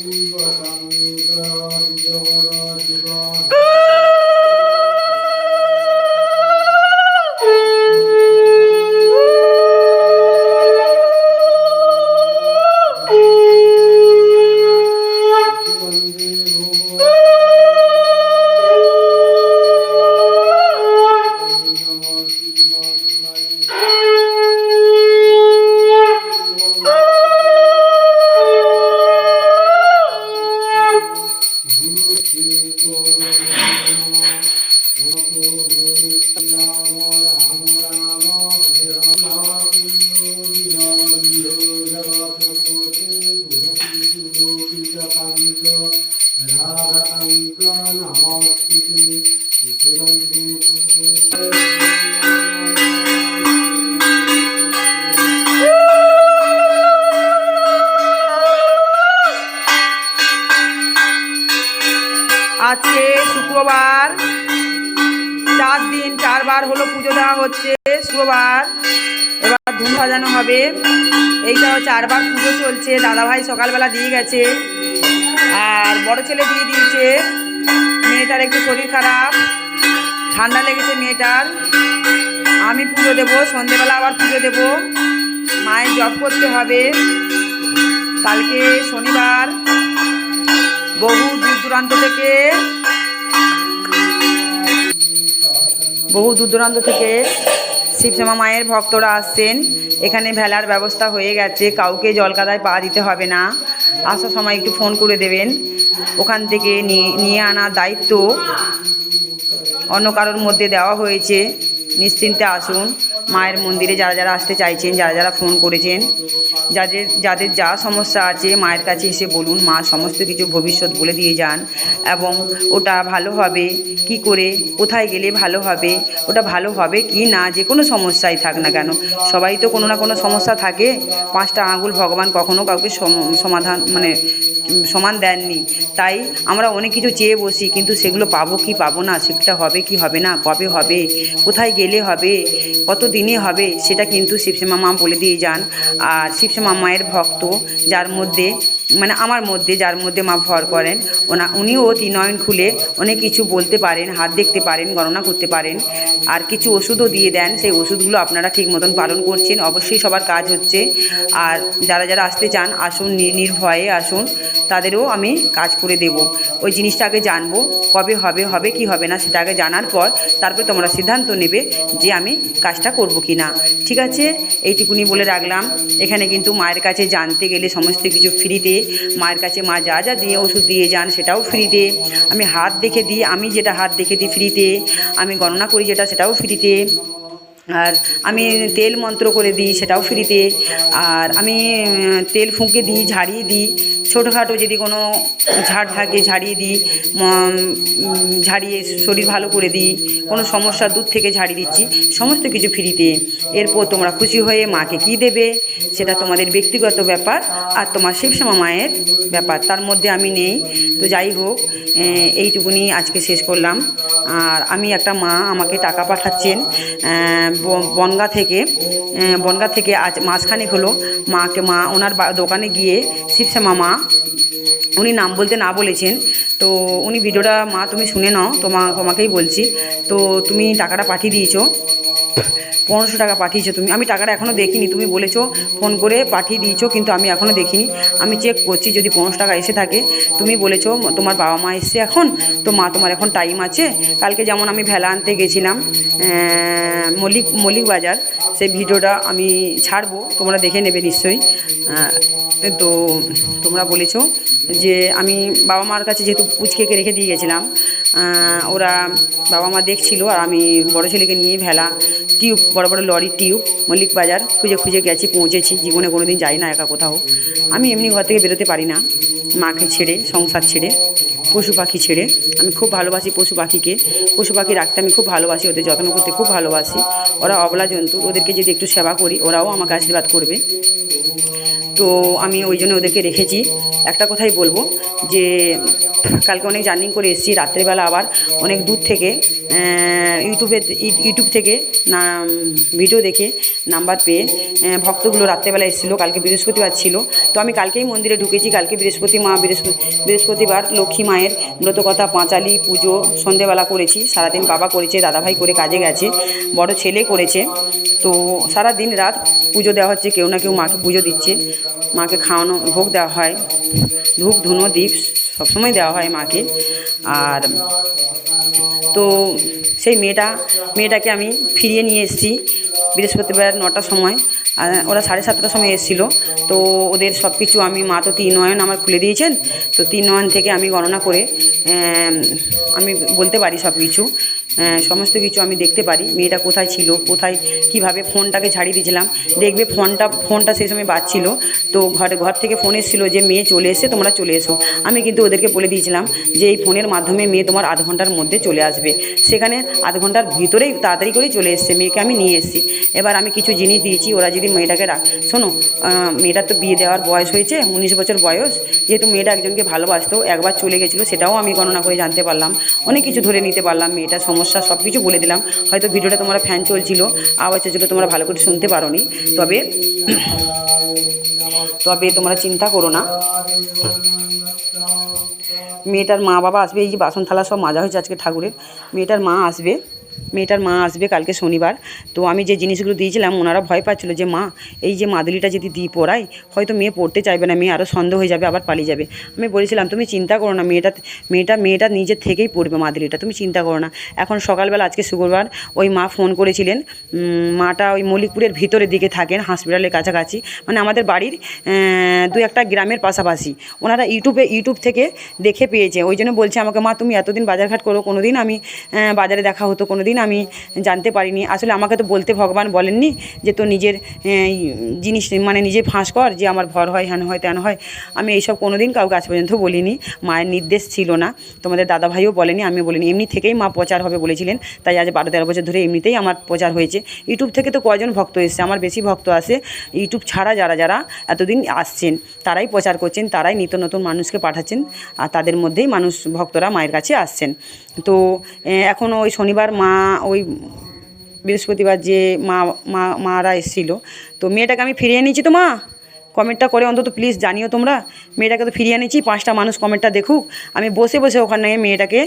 Viva Samuel, Viva Rote, Viva আজকে শুক্রবার। চার দিন, চারবার হলো পুজো দেওয়া হচ্ছে শুক্রবার। এবার ধুম সাজানো হবে। এইটাও চারবার পুজো চলছে। দাদাভাই সকালবেলা দিয়ে গেছে। আর বড় ছেলে দিয়ে দিয়েছে। মেয়েটার একটু শরীর খারাপ। ঠান্ডা লেগেছে মেয়েটার। আমি পুজো দেবো, সন্ধেবেলা আবার পুজো দেবো। মায়ের জব করতে হবে। কালকে শনিবার, বহু দূর দূরান্ত থেকে, বহু দূর দূরান্ত থেকে শিবশ্যামা মায়ের ভক্তরা আসছেন। এখানে ভেলার ব্যবস্থা হয়ে গেছে, কাউকে জলকাদায় পা দিতে হবে না। আসার সময় একটু ফোন করে দেবেন। ওখান থেকে নিয়ে আনার দায়িত্ব অন্য কারোর মধ্যে দেওয়া হয়েছে, নিশ্চিন্তে আসুন। মায়ের মন্দিরে যারা যারা আসতে চাইছেন, যারা যারা ফোন করেছেন, যাদের যাদের যা সমস্যা আছে, মায়ের কাছে এসে বলুন, মা সমস্ত কিছু ভবিষ্যৎ বলে দিয়ে যান এবং ওটা ভালো হবে, কি করে, কোথায় গেলে ভালো হবে, ওটা ভালো হবে কি না, যে কোনো সমস্যাই থাক না কেন। সবাই তো কোনো না কোনো সমস্যা থাকে। পাঁচটা আঙুল ভগবান কখনো কাউকে সম- সমাধান মানে সমান দেননি। তাই আমরা অনেক কিছু চেয়ে বসি, কিন্তু সেগুলো পাবো কি পাবো না, সেটা হবে কি হবে না, কবে হবে, কোথায় গেলে হবে, কত দিনে হবে, সেটা কিন্তু শিবসে মা বলে দিয়ে যান। আর শিবসে মায়ের ভক্ত, যার মধ্যে মানে আমার মধ্যে, যার মধ্যে মা ভর করেন, ওনা, উনিও নয়ন খুলে অনেক কিছু বলতে পারেন, হাত দেখতে পারেন, গণনা করতে পারেন, আর কিছু ওষুধও দিয়ে দেন। সেই ওষুধগুলো আপনারা ঠিক মতন পালন করছেন। অবশ্যই সবার কাজ হচ্ছে। আর যারা যারা আসতে চান, আসুন নির্ভয়ে আসুন, তাদেরও আমি কাজ করে দেব। ওই জিনিসটা আগে জানব, কবে হবে হবে কি হবে না, সেটা আগে জানার পর তারপরে তোমরা সিদ্ধান্ত নেবে যে আমি কাজটা করব কি না। ঠিক আছে? এইটুকুনি বলে রাখলাম। এখানে কিন্তু মায়ের কাছে জানতে গেলে সমস্ত কিছু ফ্রিতে মায়ের কাছে মা যা যা দিয়ে ওষুধ দিয়ে যান সেটাও ফ্রিতে। আমি হাত দেখে দিই, আমি যেটা হাত দেখে দিই ফ্রিতে। আমি গণনা করি যেটা, সেটাও ফ্রিতে। আর আমি তেল মন্ত্র করে দিই, সেটাও ফ্রিতে। আর আমি তেল ফুঁকে দিই, ঝাড়িয়ে দিই। ছোটোখাটো যদি কোনো ঝাড় থাকে, ঝাড়িয়ে দিই। ঝাড়িয়ে শরীর ভালো করে দিই। কোনো সমস্যা দূর থেকে ঝাড়িয়ে দিচ্ছি। সমস্ত কিছু ফ্রিতে। এরপর তোমরা খুশি হয়ে মাকে কী দেবে, সেটা তোমাদের ব্যক্তিগত ব্যাপার আর তোমার শিবশ্যামা মায়ের ব্যাপার। তার মধ্যে আমি নেই। তো যাই হোক এইটুকুনি আজকে শেষ করলাম। আর আমি একটা মা, আমাকে টাকা পাঠাচ্ছেন। বনগা থেকে বনগা থেকে আজ মাঝখানে হলো। মাকে, মা ওনার দোকানে গিয়ে শিবশ্যামা মা, উনি নাম বলতে না বলেছেন। তো উনি ভিডিওটা মা তুমি শুনে নাও, তোমা, তোমাকেই বলছি। তো তুমি টাকাটা পাঠিয়ে দিয়েছ। পনেরোশো টাকা পাঠিয়েছো তুমি। আমি টাকাটা এখনও দেখিনি, তুমি বলেছ, ফোন করে পাঠিয়ে দিয়েছ, কিন্তু আমি এখনও দেখিনি। আমি চেক করছি, যদি পনেরোশো টাকা এসে থাকে, তুমি বলেছ, তোমার বাবা মা এসছে এখন, তো মা, তোমার এখন টাইম আছে। কালকে যেমন আমি ভেলা আনতে গেছিলাম মল্লিক মল্লিক বাজার সেই ভিডিওটা আমি ছাড়বো, তোমরা দেখে নেবে নিশ্চয়ই। তো তোমরা বলেছ যে আমি বাবা মার কাছে যেহেতু পুচকেকে রেখে দিয়ে গেছিলাম ওরা বাবা মা দেখছিল আর আমি বড় ছেলেকে নিয়ে ভেলা টিউব, বড় বড় লরি, টিউব, মল্লিক বাজার খুঁজে খুঁজে গেছি, পৌঁছেছি। জীবনে কোনো দিন যাই না একা কোথাও। আমি এমনি ঘর থেকে বেরোতে পারি না। মাকে ছেড়ে, সংসার ছেড়ে, পশু পাখি ছেড়ে। আমি খুব ভালোবাসি পশু পাখিকে। পশু পাখি রাখতে আমি খুব ভালোবাসি, ওদের যত্ন করতে খুব ভালোবাসি। ওরা অবলা জন্তু, ওদেরকে যদি একটু সেবা করি, ওরাও আমাকে আশীর্বাদ করবে। তো আমি ওই জন্য ওদেরকে রেখেছি। একটা কথাই বলব যে, কালকে অনেক জার্নিং করে এসেছি, রাত্রেবেলা আবার অনেক দূর থেকে ইউটিউবে, ইউটিউব থেকে না ভিডিও দেখে নাম্বার পেয়ে ভক্তগুলো রাত্রেবেলা এসেছিল, কালকে বৃহস্পতিবার ছিল। তো আমি কালকেই মন্দিরে ঢুকেছি, কালকে বৃহস্পতি মা বৃহস্পতি বৃহস্পতিবার লক্ষ্মী মায়ের ব্রতকথা, পাঁচালি পুজো সন্ধেবেলা করেছি। সারাদিন বাবা করেছে, দাদাভাই করে কাজে গেছে, বড় ছেলে করেছে। তো সারা দিন রাত পুজো দেওয়া হচ্ছে, কেউ না কেউ মাকে পুজো দিচ্ছে। মাকে খাওয়ানো, ভোগ দেওয়া হয়। ধূপ, ধুনো দ্বীপ সবসময় দেওয়া হয় মাকে। আর তো সেই মেয়েটা, মেয়েটাকে আমি ফিরিয়ে নিয়ে এসেছি বৃহস্পতিবার নটার সময়। আর ওরা সাড়ে সাতটার সময় এসেছিল। তো ওদের সব কিছু আমি, মা তো তিন নয়ন আমার খুলে দিয়েছেন। তো তিন নয়ন থেকে আমি গণনা করে আমি বলতে পারি সব কিছু সমস্ত কিছু আমি দেখতে পারি। মেয়েটা কোথায় ছিল, কোথায় কীভাবে ফোনটাকে ছাড়িয়ে দিয়েছিলাম। দেখবে ফোনটা ফোনটা সেই সময় বাজছিল। তো ঘরে, ঘর থেকে ফোন এসেছিল যে, মেয়ে চলে এসে তোমরা চলে এসো। আমি কিন্তু ওদেরকে বলে দিয়েছিলাম যে, এই ফোনের মাধ্যমে মেয়ে তোমার আধ ঘণ্টার মধ্যে চলে আসবে। সেখানে আধ ঘণ্টার ভিতরেই তাড়াতাড়ি করেই চলে এসছে। মেয়েকে আমি নিয়ে এসেছি। এবার আমি কিছু জিনিস দিয়েছি। ওরা যদি মেয়েটাকে রাখ, শোনো মেয়েটার তো বিয়ে দেওয়ার বয়স হয়েছে, উনিশ বছর বয়স। যেহেতু মেয়েটা একজনকে ভালোবাসতো, একবার চলে গেছিল, সেটাও আমি গণনা করে জানতে পারলাম। অনেক কিছু ধরে নিতে পারলাম, মেয়েটার সমস্যা, সব কিছু বলে দিলাম। হয়তো ভিডিওটা তোমার ফ্যান চলছিল, আওয়াজ চলছিল, তোমরা ভালো করে শুনতে পারো তবে তবে তোমরা চিন্তা করো না। মেয়েটার মা বাবা আসবে, এই যে বাসন থালা সব মাজা হয়েছে আজকে ঠাকুরের। মেয়েটার মা আসবে। মেয়েটার মা আসবে কালকে শনিবার। তো আমি যে জিনিসগুলো দিয়েছিলাম, ওনারা ভয় পাচ্ছিল যে, মা, এই যে মাদুলিটা যদি দিই পড়াই হয়তো মেয়ে পড়তে চাইবে না, মেয়ে আরও সন্দেহ হয়ে যাবে, আবার পালিয়ে যাবে। আমি বলেছিলাম, তুমি চিন্তা করো না, মেয়েটা মেয়েটা মেয়েটা নিজের থেকেই পড়বে মাদুলিটা, তুমি চিন্তা করো না। এখন সকালবেলা, আজকে শুক্রবার, ওই মা ফোন করেছিলেন মাটা ওই মল্লিকপুরের ভিতরের দিকে থাকেন হসপিটালের কাছাকাছি। মানে আমাদের বাড়ির দু একটা গ্রামের পাশাপাশি। ওনারা ইউটিউবে, ইউটিউব থেকে দেখে পেয়েছে। ওই জন্য বলছে আমাকে, মা, তুমি এতদিন বাজারঘাট করো কোনো দিন আমি বাজারে দেখা হতো কোনো দিন আমি জানতে পারিনি। আসলে আমাকে তো বলতে ভগবান বলেননি যে তো নিজের জিনিস মানে নিজে ফাঁস কর যে আমার ভর হয় হ্যান হয়, তেন হয়। আমি এইসব কোনো দিন কাউকে আজ পর্যন্ত বলিনি। মায়ের নির্দেশ ছিল না। তোমাদের দাদাভাইও বলেনি, আমিও বলিনি। এমনি থেকেই মা প্রচার হবে বলেছিলেন। তাই আজ বারো তেরো বছর ধরে এমনিতেই আমার প্রচার হয়েছে। ইউটিউব থেকে তো কয়জন ভক্ত এসছে? আমার বেশি ভক্ত আসে ইউটিউব ছাড়া যারা যারা এতদিন আসছেন, তারাই প্রচার করছেন, তারাই নিত্য নতুন মানুষকে পাঠাচ্ছেন। আর তাদের মধ্যেই মানুষ ভক্তরা মায়ের কাছে আসছেন। তো এখন ওই শনিবার মা ওই বৃহস্পতিবার যে মা মা মারা এসেছিল। তো মেয়েটাকে আমি ফিরিয়ে নিয়েছি তো মা? কমেন্টটা করে অন্তত প্লিজ জানিও তোমরা। মেয়েটাকে তো ফিরিয়ে এনেছি, পাঁচটা মানুষ কমেন্টটা দেখুক। আমি বসে বসে ওখানে মেয়েটাকে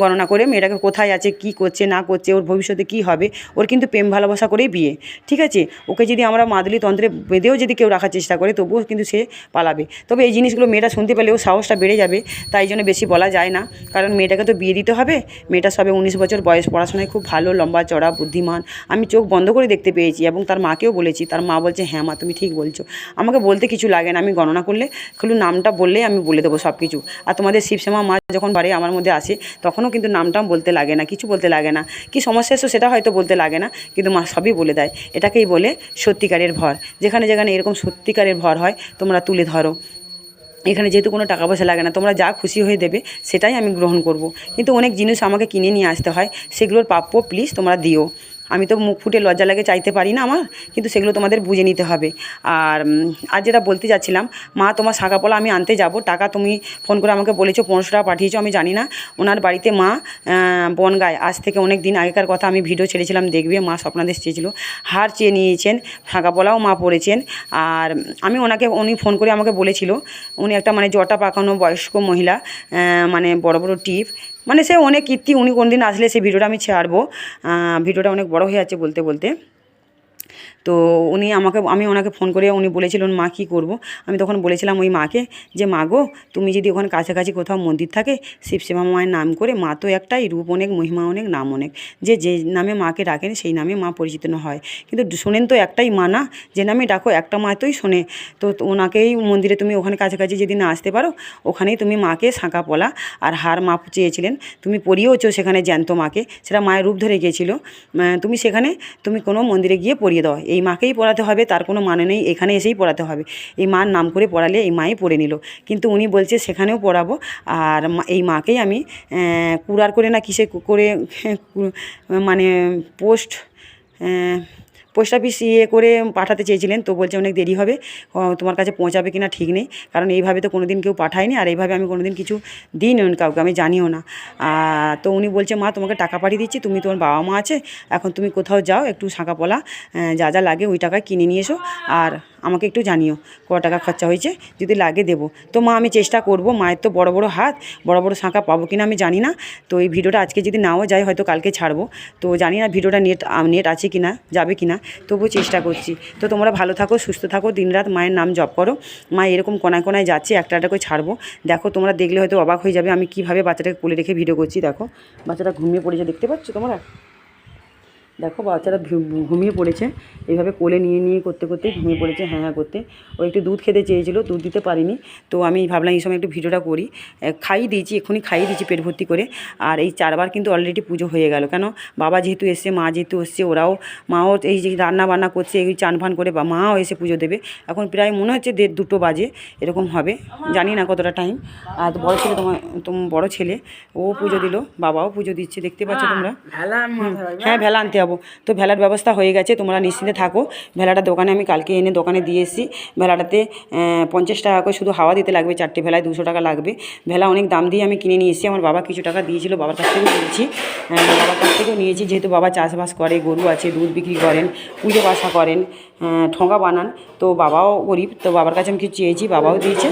গণনা করে, মেয়েটাকে কোথায় আছে, কি করছে, না করছে, ওর ভবিষ্যতে কি হবে, ওর কিন্তু প্রেম ভালোবাসা করেই বিয়ে। ঠিক আছে? ওকে যদি আমরা মাদুলি তন্ত্রে বেঁধেও যদি কেউ রাখার চেষ্টা করে, তবুও কিন্তু সে পালাবে। তবে এই জিনিসগুলো মেয়েটা শুনতে পেলে ও সাহসটা বেড়ে যাবে, তাই জন্য বেশি বলা যায় না। কারণ মেয়েটাকে তো বিয়ে দিতে হবে, মেয়েটা সবে উনিশ বছর বয়স, পড়াশোনায় খুব ভালো, লম্বা, চড়া, বুদ্ধিমান। আমি চোখ বন্ধ করে দেখতে পেয়েছি এবং তার মাকেও বলেছি, তার মা বলছে হ্যাঁ মা, তুমি ঠিক বলছো। আমাকে বলতে কিছু লাগে না, আমি গণনা করলে শুধু নামটা বললেই আমি বলে দেবো সব কিছু আর তোমাদের শিবশ্যামা মা যখন বাড়ি আমার মধ্যে আসে, তখনও কিন্তু নামটাম বলতে লাগে না, কিছু বলতে লাগে না। কি সমস্যা এসো সেটা হয়তো বলতে লাগে না, কিন্তু মা সবই বলে দেয়। এটাকেই বলে সত্যিকারের ভর। যেখানে যেখানে এরকম সত্যিকারের ভর হয়, তোমরা তুলে ধরো। এখানে যেহেতু কোনো টাকা পয়সা লাগে না, তোমরা যা খুশি হয়ে দেবে, সেটাই আমি গ্রহণ করব। কিন্তু অনেক জিনিস আমাকে কিনে নিয়ে আসতে হয়, সেগুলোর প্রাপ্য প্লিজ তোমরা দিও। আমি তো মুখ ফুটে লজ্জা লাগে চাইতে পারি না আমার, কিন্তু সেগুলো তোমাদের বুঝে নিতে হবে। আর আর যেটা বলতে যাচ্ছিলাম, মা তোমার শাঁখাপলা আমি আনতে যাব, টাকা তুমি ফোন করে আমাকে বলেছ, পনেরোশো টাকা পাঠিয়েছো, আমি জানি না। ওনার বাড়িতে মা বনগায়, আজ থেকে অনেক দিন আগেকার কথা আমি ভিডিও ছেড়েছিলাম, দেখবে, মা স্বপ্নাদেশ চেয়েছিল। হার চেয়ে নিয়েছেন শাঁখাপলাও মা পড়েছেন। আর, আমি ওনাকে, উনি ফোন করে আমাকে বলেছিল, উনি একটা মানে জটা পাকানো বয়স্ক মহিলা মানে বড় বড় টিপ মানে সে অনেক কীর্তি, উনি কোনদিন আসলে সেই ভিডিওটা আমি ছাড়বো। ভিডিওটা অনেক বড় হয়ে আছে বলতে বলতে। তো উনি আমাকে, আমি ওনাকে ফোন করে উনি বলেছিলেন, মা, কী করব? আমি তখন বলেছিলাম ওই মাকে যে, মা গো, তুমি যদি ওখানে কাছাকাছি কোথাও মন্দির থাকে শিবসেবা মায়ের নাম করে মা তো একটাই, রূপ অনেক, মহিমা অনেক, নাম অনেক। যে যে নামে মাকে ডাকেন, সেই নামে মা পরিচিত না হয়। কিন্তু শোনেন তো একটাই মা না, যে নামে ডাকো, একটা মা তোই শোনে। তো ওনাকেই মন্দিরে তুমি ওখানে কাছাকাছি যদি না আসতে পারো, ওখানেই তুমি মাকে শাঁখা পলা আর হার মা চেয়েছিলেন। তুমি পরিয়েওছো সেখানে জ্যান্ত মাকে, সেটা মায়ের রূপ ধরে গিয়েছিল। তুমি সেখানে, তুমি কোনো মন্দিরে গিয়ে পরিয়ে দাও। এই মাকেই পড়াতে হবে, তার কোনো মানে নেই, এখানে এসেই পড়াতে হবে। এই মার নাম করে পড়ালে এই মাই পড়ে নিল। কিন্তু উনি বলছে, সেখানেও পড়াবো। আর এই মাকেই আমি কুড়ার করে না কিসে করে মানে পোস্ট পোস্ট অফিস ইয়ে করে পাঠাতে চেয়েছিলেন, তো বলছে অনেক দেরি হবে তোমার কাছে পৌঁছাবে কিনা ঠিক নেই, কারণ এইভাবে তো কোনো দিন কেউ পাঠায়নি, আর এইভাবে আমি কোনো দিন কিছু দিইনি কাউকে, আমি জানিও না। তো উনি বলছে, মা, তোমাকে টাকা পাঠিয়ে দিচ্ছি, তুমি তোমার বাবা মা আছে, এখন তুমি কোথাও যাও, একটু শাঁকা পলা যা যা লাগে ওই টাকায় কিনে নিয়ে এসো, আর আমাকে একটু জানিও ক টাকা খরচা হয়েছে? যদি লাগে দেবো। তো মা, আমি চেষ্টা করব, মায়ের তো বড় বড় হাত, বড় বড় শাঁখা পাবো কিনা আমি জানি না। তো এই ভিডিওটা আজকে যদি নাও যায়, হয়তো কালকে ছাড়বো। তো জানি না ভিডিওটা নেট নেট আছে কি না যাবে কি না তবুও চেষ্টা করছি। তো তোমরা ভালো থাকো, সুস্থ থাকো, দিনরাত মায়ের নাম জপ করো। মা এরকম কোনায় কোনায় যাচ্ছে, একটা একটা করে ছাড়বো। দেখো, তোমরা দেখলে হয়তো অবাক হয়ে যাবে আমি কীভাবে বাচ্চাটাকে কোলে রেখে ভিডিও করছি। দেখো, বাচ্চাটা ঘুমিয়ে পড়েছে, দেখতে পাচ্ছ তোমরা? দেখো বাচ্চারা ঘুমিয়ে পড়েছে। এইভাবে কোলে নিয়ে নিয়ে করতে করতে ঘুমিয়ে পড়েছে হ্যাঁ হ্যাঁ করতে। ও একটু দুধ খেতে চেয়েছিলো দুধ দিতে পারিনি। তো আমি ভাবলাম এই সময় একটু ভিডিওটা করি। এ, খাইয়ে দিয়েছি এক্ষুনি খাইয়ে দিয়েছি পেট ভর্তি করে। আর এই চারবার কিন্তু অলরেডি পুজো হয়ে গেল। কেন? বাবা যেহেতু এসছে মা যেহেতু এসছে ওরাও মাও এই যে রান্না বান্না করছে এই চান ফান করে বা মাও এসে পুজো দেবে। এখন প্রায় মনে হচ্ছে দেড় দুটো বাজে এরকম হবে। জানি না কতটা টাইম আর বড় ছেলে তোমার তোমার বড় ছেলে ও পুজো দিল বাবাও পুজো দিচ্ছে দেখতে পাচ্ছ তোমরা। হ্যাঁ ভেলা আনতে যাব। তো ভেলার ব্যবস্থা হয়ে গেছে, তোমরা নিশ্চিন্তে থাকো। ভেলাটা দোকানে আমি কালকে এনে দোকানে দিয়ে এসেছি। ভেলাটাতে পঞ্চাশ টাকা করে শুধু হাওয়া দিতে লাগবে, চারটে ভেলায় দুশো টাকা লাগবে। ভেলা অনেক দাম দিয়ে আমি কিনে নিয়ে এসেছি। আমার বাবা কিছু টাকা দিয়েছিল, বাবার কাছ থেকেও নিয়েছি। বাবার কাছ থেকেও নিয়েছি, যেহেতু বাবা চাষবাস করে, গরু আছে, দুধ বিক্রি করেন, পুজো বাসা করেন ঠোঙা বানান। তো বাবাও গরিব, তো বাবার কাছে আমি কিছু চেয়েছি, বাবাও দিয়েছে।